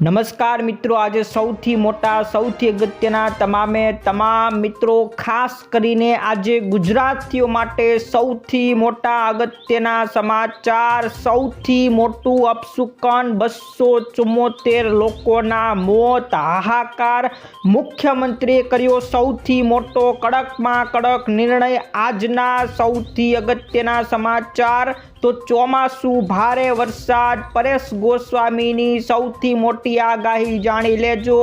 નમસ્કાર મિત્રો, આજે સૌથી મોટા, સૌથી અગત્યના તમામે તમામ મિત્રો, ખાસ કરીને આજે ગુજરાતીઓ માટે સૌથી મોટા અગત્યના સમાચાર, સૌથી મોટું અપસુકન બસો ચુમ્મોતેર લોકોના મોત, હાહાકાર મુખ્યમંત્રીએ કર્યો સૌથી મોટો કડકમાં કડક નિર્ણય. આજના સૌથી અગત્યના સમાચાર, તો ચોમાસું ભારે વરસાદ, પરેશ ગોસ્વામીની સૌથી મોટી આગાહી જાણી લેજો.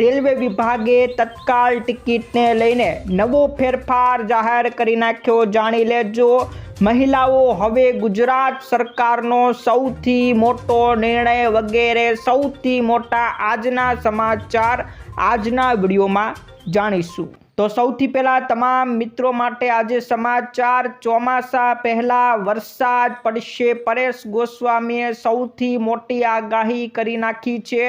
રેલવે વિભાગે તત્કાલ ટિકિટને લઈને નવો ફેરફાર જાહેર કરી નાખ્યો, જાણી લેજો. મહિલાઓ હવે ગુજરાત સરકારનો સૌથી મોટો નિર્ણય વગેરે સૌથી મોટા આજના સમાચાર આજના વિડીયોમાં જાણીશું. તો સૌથી પહેલાં તમામ મિત્રો માટે આજે સમાચાર ચોમાસા પહેલાં વરસાદ પડશે. પરેશ ગોસ્વામીએ સૌથી મોટી આગાહી કરી નાખી છે.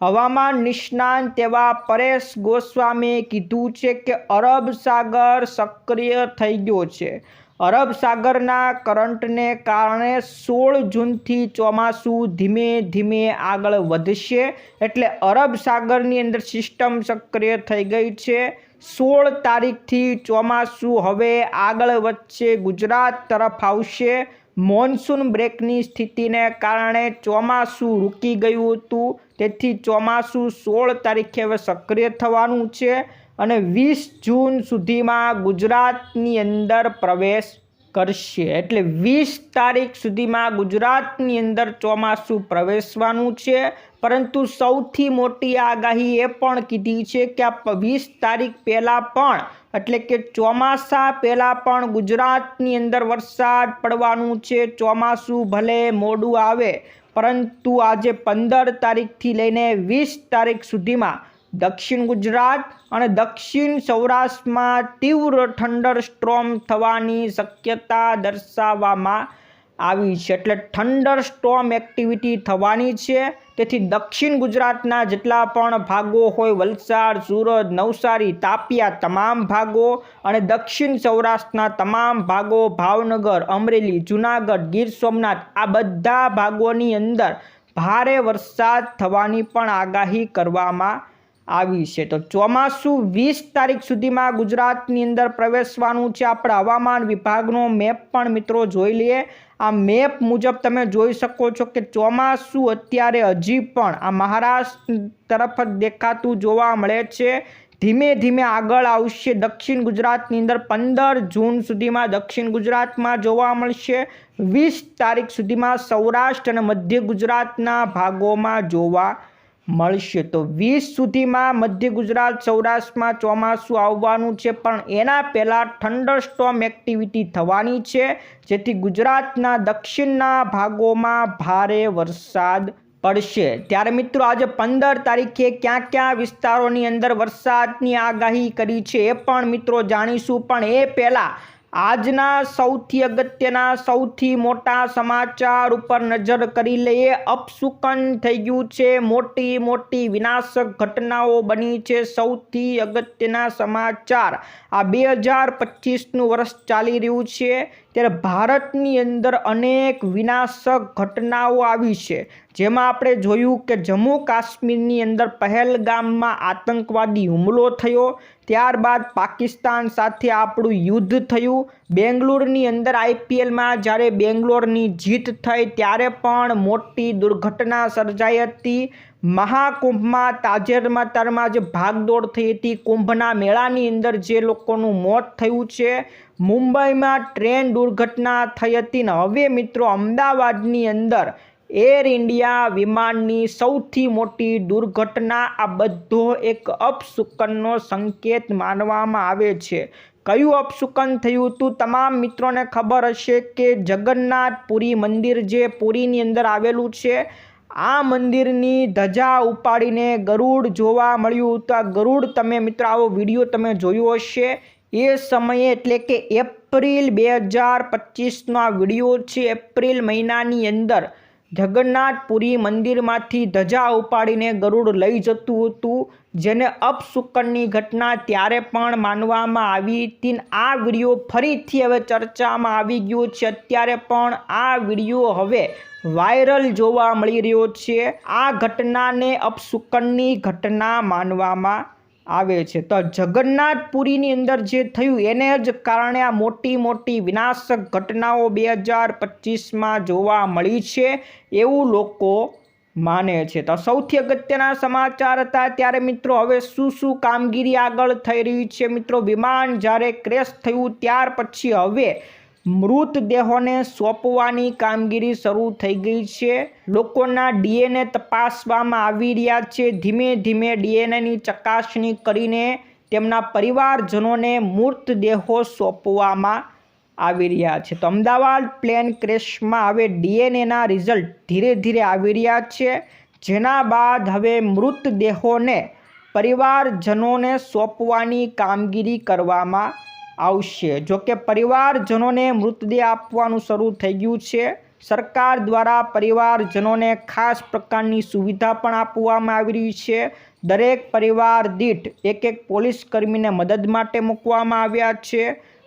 હવામાન નિષ્ણાંત તેવા પરેશ ગોસ્વામીએ કીધું છે કે અરબ સાગર સક્રિય થઈ ગયો છે. અરબ સાગરના કરંટને કારણે સોળ જૂનથી ચોમાસું ધીમે ધીમે આગળ વધશે. એટલે અરબ સાગરની અંદર સિસ્ટમ સક્રિય થઈ ગઈ છે. સોળ તારીખથી ચોમાસું હવે આગળ વધશે. ગુજરાત તરફ આવશે. મોન્સૂન બ્રેકની સ્થિતિને કારણે ચોમાસું રૂકી ગયું હતું. તેથી ચોમાસું સોળ તારીખે હવે સક્રિય થવાનું છે અને વીસ જૂન સુધીમાં ગુજરાતની અંદર પ્રવેશ કરશે. એટલે વીસ તારીખ સુધીમાં ગુજરાતની અંદર ચોમાસું પ્રવેશવાનું છે. પરંતુ સૌથી મોટી આગાહી એ પણ કીધી છે કે આ વીસ તારીખ પહેલાં પણ, એટલે કે ચોમાસા પહેલાં પણ ગુજરાતની અંદર વરસાદ પડવાનું છે. ચોમાસું ભલે મોડું આવે, પરંતુ આજે પંદર તારીખથી લઈને વીસ તારીખ સુધીમાં દક્ષિણ ગુજરાત અને દક્ષિણ સૌરાષ્ટ્રમાં તીવ્ર ઠંડર સ્ટ્રોમ થવાની શક્યતા દર્શાવવામાં આવી છે. એટલે ઠંડર સ્ટ્રોમ એક્ટિવિટી થવાની છે. તેથી દક્ષિણ ગુજરાતના જેટલા પણ ભાગો હોય, વલસાડ, સુરત, નવસારી તાપિયા તમામ ભાગો અને દક્ષિણ સૌરાષ્ટ્રના તમામ ભાગો, ભાવનગર, અમરેલી, જુનાગઢ, ગીર સોમનાથ આ બધા ભાગોની અંદર ભારે વરસાદ થવાની પણ આગાહી કરવામાં આવી છે. તો ચોમાસું વીસ તારીખ સુધીમાં ગુજરાતની અંદર પ્રવેશવાનું છે. આપણા હવામાન વિભાગનો મેપ પણ મિત્રો જોઈ લઈએ. આ મેપ મુજબ તમે જોઈ શકો છો કે ચોમાસું અત્યારે હજી પણ આ મહારાષ્ટ્ર તરફ જ દેખાતું જોવા મળે છે. ધીમે ધીમે આગળ આવશે. દક્ષિણ ગુજરાતની અંદર પંદર જૂન સુધીમાં દક્ષિણ ગુજરાતમાં જોવા મળશે. વીસ તારીખ સુધીમાં સૌરાષ્ટ્ર અને મધ્ય ગુજરાતના ભાગોમાં જોવા મળશે. તો વીસ સુધીમાં મધ્ય ગુજરાત, સૌરાષ્ટ્રમાં ચોમાસું આવવાનું છે, પણ એના પહેલાં થંડર સ્ટોમ એક્ટિવિટી થવાની છે, જેથી ગુજરાતના દક્ષિણના ભાગોમાં ભારે વરસાદ પડશે. ત્યારે મિત્રો, આજે પંદર તારીખે ક્યાં ક્યાં વિસ્તારોની અંદર વરસાદની આગાહી કરી છે એ પણ મિત્રો જાણીશું. પણ એ પહેલાં આજના સૌથી અગત્યના, સૌથી મોટા સમાચાર ઉપર નજર કરી લઈએ. અપશુકન થઈ ગયું છે. મોટી મોટી વિનાશક ઘટનાઓ બની છે સૌથી અગત્યના સમાચાર. આ બે હજાર પચીસનું વર્ષ ચાલી રહ્યું છે. ત્યારે ભારતની અંદર અનેક વિનાશક ઘટનાઓ આવી છે. જેમાં આપણે જોયું કે જમ્મુ કાશ્મીરની અંદર પહેલગામમાં આતંકવાદી હુમલો થયો. ત્યારબાદ પાકિસ્તાન સાથે આપણું યુદ્ધ થયું. બેંગ્લોરની અંદર આઈપીએલમાં જ્યારે બેંગ્લોરની જીત થઈ, ત્યારે પણ મોટી દુર્ઘટના સર્જાઈ હતી. મહાકુંભમાં તાજેતરમાં તારમાં જે ભાગદોડ થઈ હતી. કુંભના મેળાની અંદર જે લોકોનું મોત થયું છે, મુંબઈમાં ટ્રેન દુર્ઘટના થઈ હતી ને હવે મિત્રો અમદાવાદની અંદર એર ઇન્ડિયા વિમાનની સૌથી મોટી દુર્ઘટના આ બધો એક અપશુકનનો સંકેત માનવામાં આવે છે. કયું અપશુકન થયું હતું તમામ મિત્રોને ખબર હશે કે જગન્નાથપુરી મંદિર જે પુરીની અંદર આવેલું છે આ મંદિરની ધજા ઉપાડીને ગરુડ જોવા મળ્યું હતું આ ગરુડ તમે મિત્રો આવો વીડિયો તમે જોયો હશે. એ સમયે એટલે કે એપ્રિલ બે હજાર પચીસનો આ વીડિયો છે એપ્રિલ મહિનાની અંદર. જગન્નાથપુરી મંદિરમાંથી ધજા ઉપાડીને ગરુડ લઈ જતું હતું, જેને અપશુકનની ઘટના ત્યારે પણ માનવામાં આવી. હતી આ વીડિયો ફરીથી હવે ચર્ચામાં આવી ગયો છે. અત્યારે પણ આ વીડિયો હવે વાયરલ જોવા મળી રહ્યો છે. આ ઘટનાને અપશુકનની ઘટના માનવામાં આવે છે. તો જગન્નાથપુરીની અંદર જે થયું એને જ કારણે આ મોટી મોટી વિનાશક ઘટનાઓ બે હજાર પચીસમાં જોવા મળી છે એવું લોકો માને છે. તો સૌથી અગત્યના સમાચાર હતા ત્યારે મિત્રો હવે શું શું કામગીરી આગળ થઈ રહી છે? મિત્રો, વિમાન જ્યારે ક્રેશ થયું ત્યાર પછી હવે મૃતદેહોને સોંપવાની કામગીરી શરૂ થઈ ગઈ છે. લોકોના ડીએનએ તપાસવામાં આવી રહ્યા છે. ધીમે ધીમે ડીએનએની ચકાસણી કરીને તેમના પરિવારજનોને મૃતદેહો સોંપવામાં આવી રહ્યા છે. તો અમદાવાદ પ્લેન ક્રેશમાં હવે ડીએનએના રિઝલ્ટ ધીરે ધીરે આવી રહ્યા છે. જેના બાદ હવે મૃતદેહોને પરિવારજનોને સોંપવાની કામગીરી કરવામાં આવશે. જો કે પરિવારજનોને મૃતદેહ આપવાનું શરૂ થઈ ગયું છે. સરકાર દ્વારા પરિવારજનોને ખાસ પ્રકારની સુવિધા પણ આપવામાં આવી રહી છે. દરેક પરિવાર દીઠ એક એક પોલીસ કર્મીને મદદ માટે મૂકવામાં આવ્યા છે.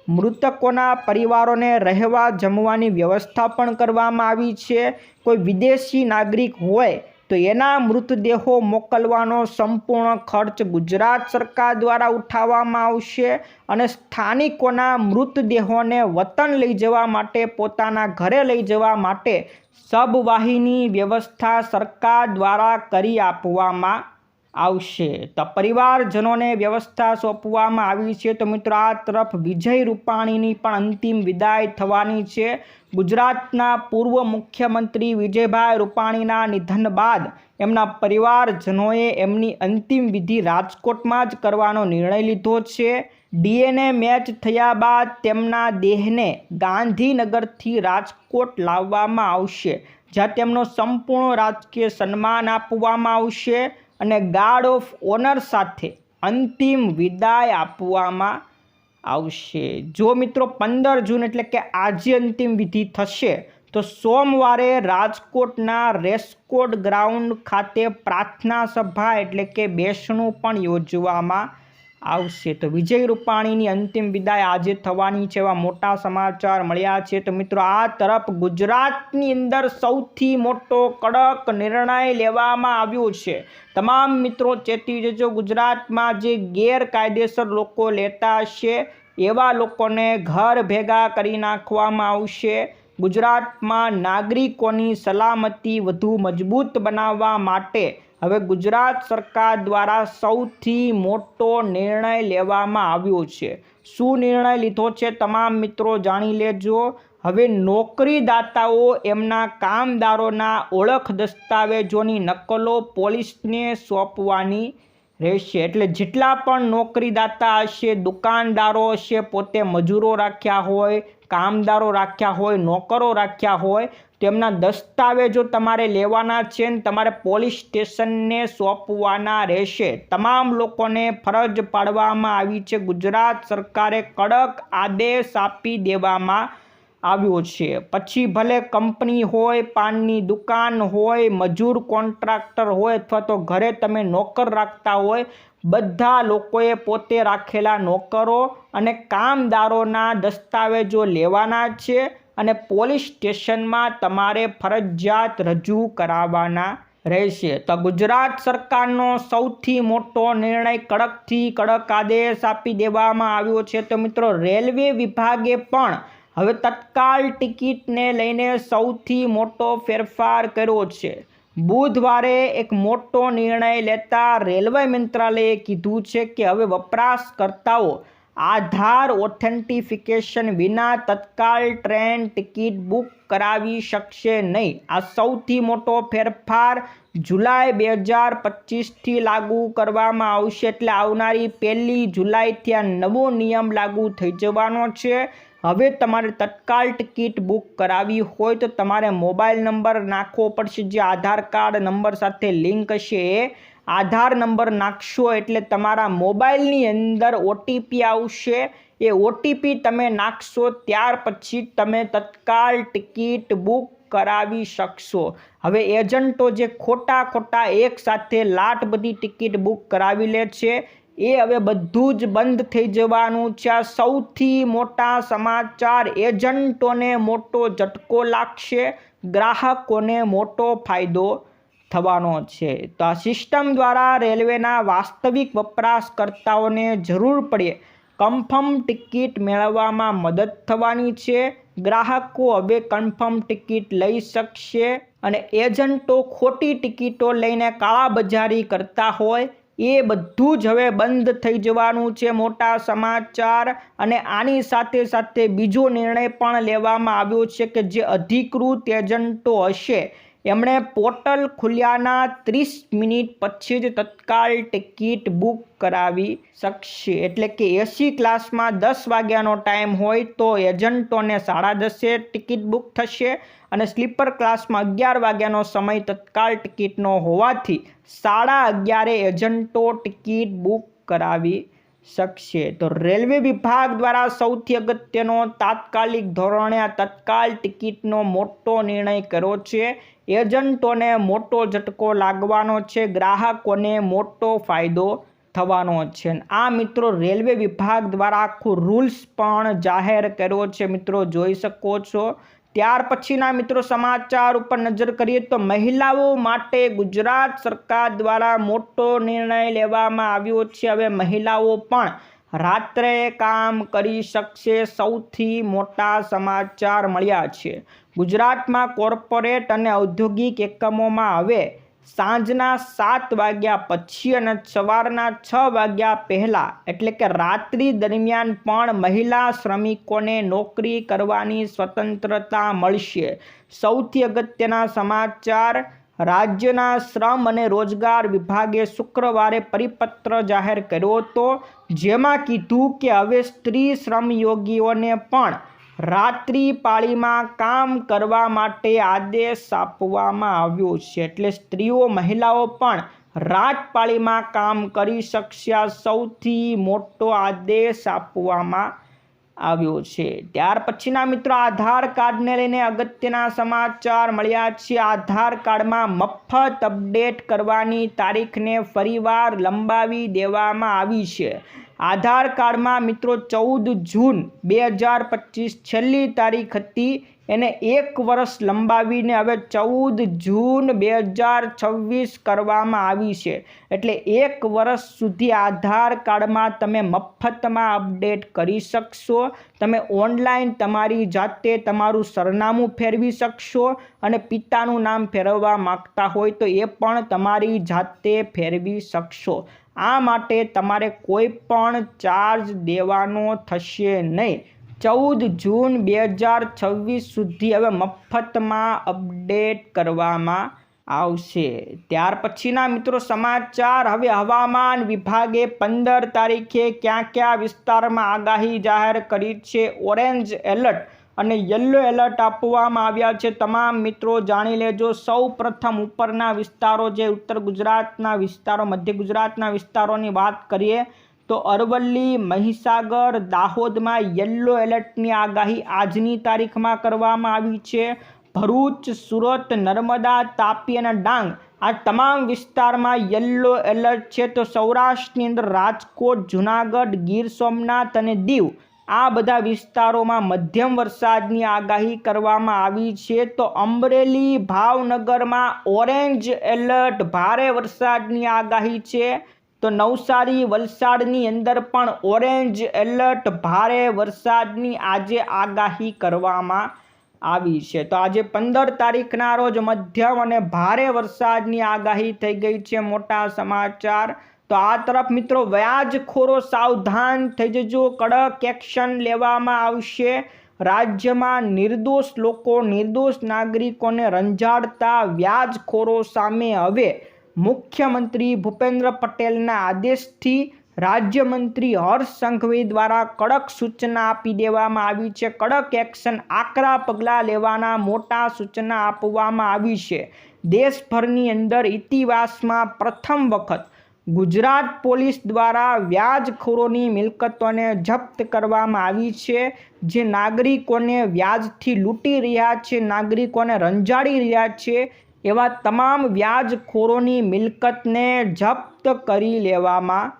મૃતકોના પરિવારોને રહેવા જમવાની વ્યવસ્થા પણ કરવામાં આવી છે. કોઈ વિદેશી નાગરિક હોય તો એના મૃતદેહો મોકલવાનો સંપૂર્ણ ખર્ચ ગુજરાત સરકાર દ્વારા ઉઠાવવામાં આવશે અને સ્થાનિકોના મૃતદેહોને વતન લઈ જવા માટે, પોતાના ઘરે લઈ જવા માટે સબવાહિની વ્યવસ્થા સરકાર દ્વારા કરી આપવામાં આવશે. તો પરિવારજનોને વ્યવસ્થા સોંપવામાં આવી છે. તો મિત્રો, આ તરફ વિજય રૂપાણીની પણ અંતિમ વિદાય થવાની છે. ગુજરાતના પૂર્વ મુખ્યમંત્રી વિજયભાઈ રૂપાણીના નિધન બાદ એમના પરિવારજનોએ એમની અંતિમ વિધિ રાજકોટમાં જ કરવાનો નિર્ણય લીધો છે. ડીએનએ મેચ થયા બાદ તેમના દેહને ગાંધીનગરથી રાજકોટ લાવવામાં આવશે, જ્યાં તેમનો સંપૂર્ણ રાજકીય સન્માન આપવામાં આવશે. અને ગાર્ડ ઓફ ઓનર સાથે અંતિમ વિદાય આપવામાં આવશે. જો મિત્રો પંદર જૂન એટલે કે આજે અંતિમ વિધિ થશે, તો સોમવારે રાજકોટના રેસકોટ ગ્રાઉન્ડ ખાતે પ્રાર્થના સભા એટલે કે બેસણું પણ યોજવામાં આવશે. તો વિજય રૂપાણીની અંતિમ વિદાય આજે થવાની છે એવા મોટા સમાચાર મળ્યા છે. તો મિત્રો, આ તરફ ગુજરાતની અંદર સૌથી મોટો કડક નિર્ણય લેવામાં આવ્યો છે. તમામ મિત્રો ચેતી જજો, ગુજરાતમાં જે ગેરકાયદેસર લોકો લેતા હશે, એવા લોકોને ઘર ભેગા કરી નાખવામાં આવશે. ગુજરાતમાં નાગરિકોની સલામતી વધુ મજબૂત બનાવવા માટે હવે ગુજરાત સરકાર દ્વારા સૌથી મોટો નિર્ણય લેવામાં આવ્યો છે. શું નિર્ણય લીધો છે તમામ મિત્રો જાણી લેજો. હવે નોકરીદાતાઓ એમના કામદારોના ઓળખ દસ્તાવેજોની નકલો પોલીસને સોંપવાની રહેશે. એટલે જેટલા પણ નોકરીદાતા હશે, દુકાનદારો હશે, પોતે મજૂરો રાખ્યા હોય, કામદારો રાખ્યા હોય, નોકરો રાખ્યા હોય તેમના દસ્તાવેજો તમારે લેવાના છે ને તમારે પોલીસ સ્ટેશનને સોંપવાના રહેશે. તમામ લોકોને ફરજ પાડવામાં આવી છે. ગુજરાત સરકારે કડક આદેશ આપી દેવામાં આવ્યો છે. પછી ભલે કંપની હોય, પાનની દુકાન હોય, મજૂર કોન્ટ્રાક્ટર હોય અથવા તો ઘરે તમે નોકર રાખતા હોય, બધા લોકોએ પોતે રાખેલા નોકરો અને કામદારોના દસ્તાવેજો લેવાના છે. અને પોલીસ સ્ટેશનમાં તમારે ફરજિયાત રજૂ કરાવવાના રહેશે. તો ગુજરાત સરકારનો સૌથી મોટો નિર્ણય કડકથી કડક આદેશ આપી દેવામાં આવ્યો છે. તો મિત્રો, રેલવે વિભાગે પણ હવે તત્કાલ ટિકિટને લઈને સૌથી મોટો ફેરફાર કર્યો છે. બુધવારે એક મોટો નિર્ણય લેતા રેલવે મંત્રાલયે કીધું છે કે હવે વપરાશકર્તાઓ આધાર ઓથેન્ટિફિકેશન વિના તત્કાલ ટ્રેન ટિકિટ બુક કરાવી શકશે નહીં. આ સૌથી મોટો ફેરફાર જુલાઈ બે હજાર પચીસથી લાગુ કરવામાં આવશે એટલે આવનારી પહેલી જુલાઈથી આ નવો નિયમ લાગુ થઈ જવાનો છે. હવે તમારે તત્કાલ ટિકિટ બુક કરાવી હોય તો તમારે મોબાઈલ નંબર નાખવો પડશે. જે આધાર કાર્ડ નંબર સાથે લિંક હશે એ આધાર નંબર નાખશો એટલે તમારા મોબાઈલની અંદર ઓટીપી આવશે. એ ઓટીપી તમે નાખશો ત્યાર પછી તમે તત્કાલ ટિકિટ બુક કરાવી શકશો. હવે એજન્ટો જે ખોટા ખોટા એક સાથે લાટ બધી ટિકિટ બુક કરાવી લે છે, એ હવે બધું જ બંધ થઈ જવાનું છે. આ સૌથી મોટા સમાચાર, એજન્ટોને મોટો ઝટકો લાગશે, ગ્રાહકોને મોટો ફાયદો થવાનો છે. તો આ સિસ્ટમ દ્વારા રેલવેના વાસ્તવિક વપરાશકર્તાઓને જરૂર પડે કન્ફર્મ ટિકિટ મેળવવામાં મદદ થવાની છે. ગ્રાહકો હવે કન્ફર્મ ટિકિટ લઈ શકશે અને એજન્ટો ખોટી ટિકિટો લઈને કાળાબજારી કરતા હોય એ બધું જ હવે બંધ થઈ જવાનું છે મોટા સમાચાર અને આની સાથે સાથે બીજો નિર્ણય પણ લેવામાં આવ્યો છે કે જે અધિકૃત એજન્ટો હશે. એમણે પોર્ટલ ખુલ્યાના ત્રીસ મિનિટ પછી જ તત્કાલ ટિકિટ બુક કરાવી શકશે. એટલે કે એસી ક્લાસમાં દસ વાગ્યાનો ટાઈમ હોય તો એજન્ટોને સાડા દસે ટિકિટ બુક થશે અને સ્લીપર ક્લાસમાં અગિયાર વાગ્યાનો સમય તત્કાલ ટિકિટનો હોવાથી સાડા અગિયારે એજન્ટો ટિકિટ બુક કરાવી શકશે. તો રેલવે વિભાગ દ્વારા સૌથી અગત્યનો તાત્કાલિક ધોરણે તત્કાલ ટિકિટનો મોટો નિર્ણય કર્યો છે. એજન્ટોને મોટો ઝટકો લાગવાનો છે. ગ્રાહકોને મોટો ફાયદો થવાનો છે. આ મિત્રો રેલવે વિભાગ દ્વારા આખું રૂલ્સ પણ જાહેર કર્યો છે. મિત્રો, જોઈ શકો છો. ત્યાર પછીના મિત્રો સમાચાર ઉપર નજર કરીએ તો મહિલાઓ માટે ગુજરાત સરકાર દ્વારા મોટો નિર્ણય લેવામાં આવ્યો છે. હવે મહિલાઓ પણ રાત્રે કામ કરી શકશે સૌથી મોટા સમાચાર મળ્યા છે. ગુજરાતમાં કોર્પોરેટ અને ઔદ્યોગિક એકમોમાં હવે સાંજના સાત વાગ્યા પછી અને સવારના છ વાગ્યા પહેલાં, એટલે કે રાત્રિ દરમિયાન પણ મહિલા શ્રમિકોને નોકરી કરવાની સ્વતંત્રતા મળશે. સૌથી અગત્યના સમાચાર, રાજ્યના શ્રમ અને રોજગાર વિભાગે શુક્રવારે પરિપત્ર જાહેર કર્યો હતો, જેમાં કીધું કે હવે સ્ત્રી શ્રમયોગીઓને પણ રાત્રિ પાળીમાં કામ કરવા માટે આદેશ આપવામાં આવ્યો છે. એટલે સ્ત્રીઓ, મહિલાઓ પણ રાત પાળીમાં કામ કરી શકશે સૌથી મોટો આદેશ આપવામાં આવ્યો છે. ત્યાર પછીના મિત્રો, આધાર કાર્ડને લઈને અગત્યના સમાચાર મળ્યા છે. આધાર કાર્ડમાં મફત અપડેટ કરવાની તારીખને ફરીવાર લંબાવી દેવામાં આવી છે. આધાર કાર્ડમાં મિત્રો ચૌદ જૂન બે હજાર પચીસ છેલ્લી તારીખ હતી. એને એક વર્ષ લંબાવીને હવે ચૌદ જૂન બે હજાર છવ્વીસ કરવામાં આવી છે. એટલે એક વર્ષ સુધી આધાર કાર્ડમાં તમે મફતમાં અપડેટ કરી શકશો. તમે ઓનલાઈન તમારી જાતે તમારું સરનામું ફેરવી શકશો અને પિતાનું નામ ફેરવવા માગતા હોય તો એ પણ તમારી જાતે ફેરવી શકશો. આ માટે તમારે કોઈ પણ ચાર્જ દેવાનો થશે નહીં. ચૌદ જૂન બે હજાર છવ્વીસ સુધી હવે મફતમાં અપડેટ કરવામાં આવશે. ત્યાર પછીના મિત્રો સમાચાર, હવે હવામાન વિભાગે પંદર તારીખે ક્યાં ક્યાં વિસ્તારમાં આગાહી જાહેર કરી છે? ઓરેન્જ એલર્ટ અને યલો એલર્ટ આપવામાં આવ્યા છે. તમામ મિત્રો જાણી લેજો. સૌ પ્રથમ ઉપરના વિસ્તારો જે ઉત્તર ગુજરાતના વિસ્તારો, મધ્ય ગુજરાતના વિસ્તારોની વાત કરીએ તો અરવલ્લી, મહીસાગર, દાહોદમાં યલો એલર્ટની આગાહી આજની તારીખમાં કરવામાં આવી છે. ભરૂચ, સુરત, નર્મદા, તાપી અને ડાંગ આ તમામ વિસ્તારમાં યલો એલર્ટ છે. તો સૌરાષ્ટ્રની અંદર રાજકોટ, જુનાગઢ, ગીર સોમનાથ અને દીવ આ બધા વિસ્તારોમાં મધ્યમ વરસાદની આગાહી કરવામાં આવી છે તો અમરેલી, ભાવનગરમાં ઓરેન્જ એલર્ટ, ભારે વરસાદની આગાહી છે. તો નવસારી, વલસાડની અંદર પણ ઓરેન્જ એલર્ટ, ભારે વરસાદની આજે આગાહી કરવામાં આવી છે. તો આજે પંદર તારીખના રોજ મધ્યમ અને ભારે વરસાદની આગાહી થઈ ગઈ છે, મોટા સમાચાર. તો આ તરફ મિત્રો વ્યાજખોરો સાવધાન થઈ જજો. કડક એક્શન લેવામાં આવશે. રાજ્યમાં નિર્દોષ લોકો, નિર્દોષ નાગરિકોને રંજાડતા વ્યાજખોરો સામે હવે મુખ્યમંત્રી ભૂપેન્દ્ર પટેલના આદેશથી રાજ્યમંત્રી હર્ષ સંઘવી દ્વારા કડક સૂચના આપી દેવામાં આવી છે. કડક એક્શન આકરા પગલાં લેવાના મોટા સૂચના આપવામાં આવી છે. દેશભરની અંદર ઇતિહાસમાં પ્રથમ વખત ગુજરાત પોલીસ દ્વારા વ્યાજખોરોની મિલકતોને જપ્ત કરવામાં આવી છે, જે નાગરિકોને વ્યાજથી લૂંટી રહ્યા છે, નાગરિકોને રંજાડી રહ્યા છે, એવા તમામ વ્યાજખોરોની મિલકતને જપ્ત કરી લેવામાં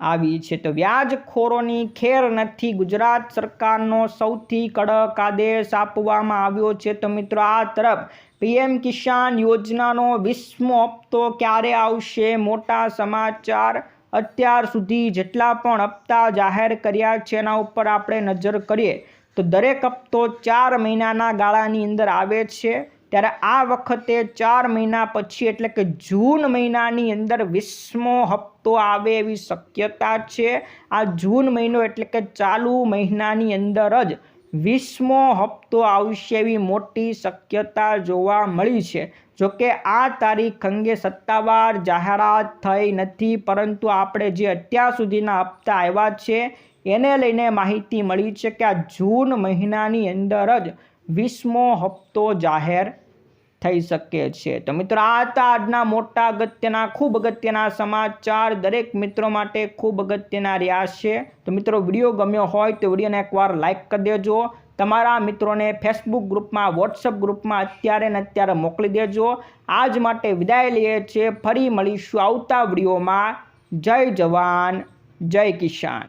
આવી છે. તો વ્યાજખોરોની ખેર નથી ગુજરાત સરકારનો સૌથી કડક આદેશ આપવામાં આવ્યો છે. તો મિત્રો, આ તરફ પીએમ કિસાન યોજનાનો વીસમો હપ્તો ક્યારે આવશે? મોટા સમાચાર. અત્યાર સુધી જેટલા પણ હપ્તા જાહેર કર્યા છે, એના ઉપર આપણે નજર કરીએ તો દરેક હપ્તો ચાર મહિનાના ગાળાની અંદર આવે છે. ત્યારે આ વખતે ચાર મહિના પછી એટલે કે જૂન મહિનાની અંદર વીસમો હપ્તો આવે એવી શક્યતા છે. આ જૂન મહિનો એટલે કે ચાલુ મહિનાની અંદર જ વીસમો હપ્તો આવશે એવી મોટી શક્યતા જોવા મળી છે. જોકે આ તારીખ અંગે સત્તાવાર જાહેરાત થઈ નથી, પરંતુ આપણે જે અત્યાર સુધીના હપ્તા આવ્યા છે, એને લઈને માહિતી મળી છે કે આ જૂન મહિનાની અંદર જ વીસમો હપ્તો જાહેર થઈ શકે છે. તો મિત્રો, આ હતા આજના મોટા અગત્યના, ખૂબ અગત્યના સમાચાર. દરેક મિત્રો માટે ખૂબ અગત્યના રહ્યા છે. તો મિત્રો, વીડિયો ગમ્યો હોય તો વિડીયોને એકવાર લાઇક કરી દેજો. તમારા મિત્રોને ફેસબુક ગ્રુપમાં વોટ્સઅપ ગ્રુપમાં અત્યારે ને અત્યારે મોકલી દેજો. આજ માટે વિદાય લઈએ છીએ. ફરી મળીશું આવતા વિડીયોમાં. જય જવાન, જય કિસાન.